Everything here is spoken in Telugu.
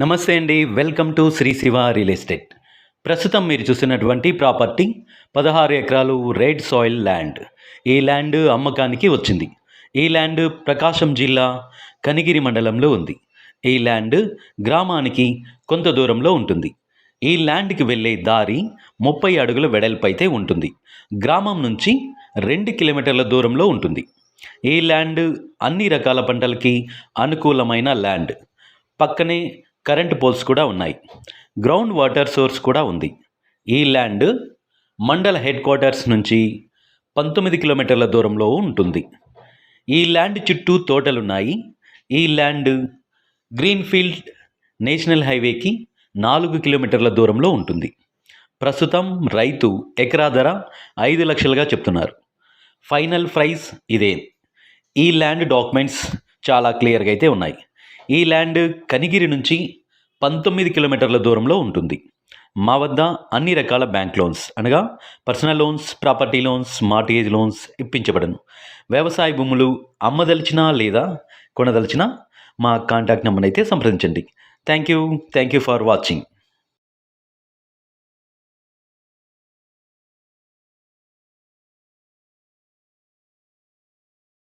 నమస్తే అండి welcome to Shri Shiva real estate. ప్రస్తుతం మీరు చూసినటువంటి ప్రాపర్టీ పదహారు ఎకరాలు రెడ్ సాయిల్ ల్యాండ్. ఈ ల్యాండ్ అమ్మకానికి వచ్చింది. ఈ ల్యాండ్ ప్రకాశం జిల్లా కనిగిరి మండలంలో ఉంది. ఈ ల్యాండ్ గ్రామానికి కొంత దూరంలో ఉంటుంది. ఈ ల్యాండ్కి వెళ్ళే దారి ముప్పై అడుగుల వెడల్పైతే ఉంటుంది. గ్రామం నుంచి రెండు కిలోమీటర్ల దూరంలో ఉంటుంది. ఈ ల్యాండ్ అన్ని రకాల పంటలకి అనుకూలమైన ల్యాండ్. పక్కనే కరెంట్ పోల్స్ కూడా ఉన్నాయి. గ్రౌండ్ వాటర్ సోర్స్ కూడా ఉంది. ఈ ల్యాండ్ మండల హెడ్ క్వార్టర్స్ నుంచి పంతొమ్మిది కిలోమీటర్ల దూరంలో ఉంటుంది. ఈ ల్యాండ్ చుట్టూ తోటలున్నాయి. ఈ ల్యాండ్ గ్రీన్ఫీల్డ్ నేషనల్ హైవేకి నాలుగు కిలోమీటర్ల దూరంలో ఉంటుంది. ప్రస్తుతం రైతు ఎకరా ధర ఐదు లక్షలుగా చెప్తున్నారు. ఫైనల్ ప్రైస్ ఇదే. ఈ ల్యాండ్ డాక్యుమెంట్స్ చాలా క్లియర్గా అయితే ఉన్నాయి. ఈ ల్యాండ్ కనిగిరి నుంచి పంతొమ్మిది కిలోమీటర్ల దూరంలో ఉంటుంది. మా వద్ద అన్ని రకాల బ్యాంక్ లోన్స్ అనగా personal loans property loans mortgage loans ఇప్పించబడను. వ్యవసాయ భూములు అమ్మదలిచినా లేదా కొనదలిచినా మా కాంటాక్ట్ నెంబర్ అయితే సంప్రదించండి. Thank you. Thank you for watching.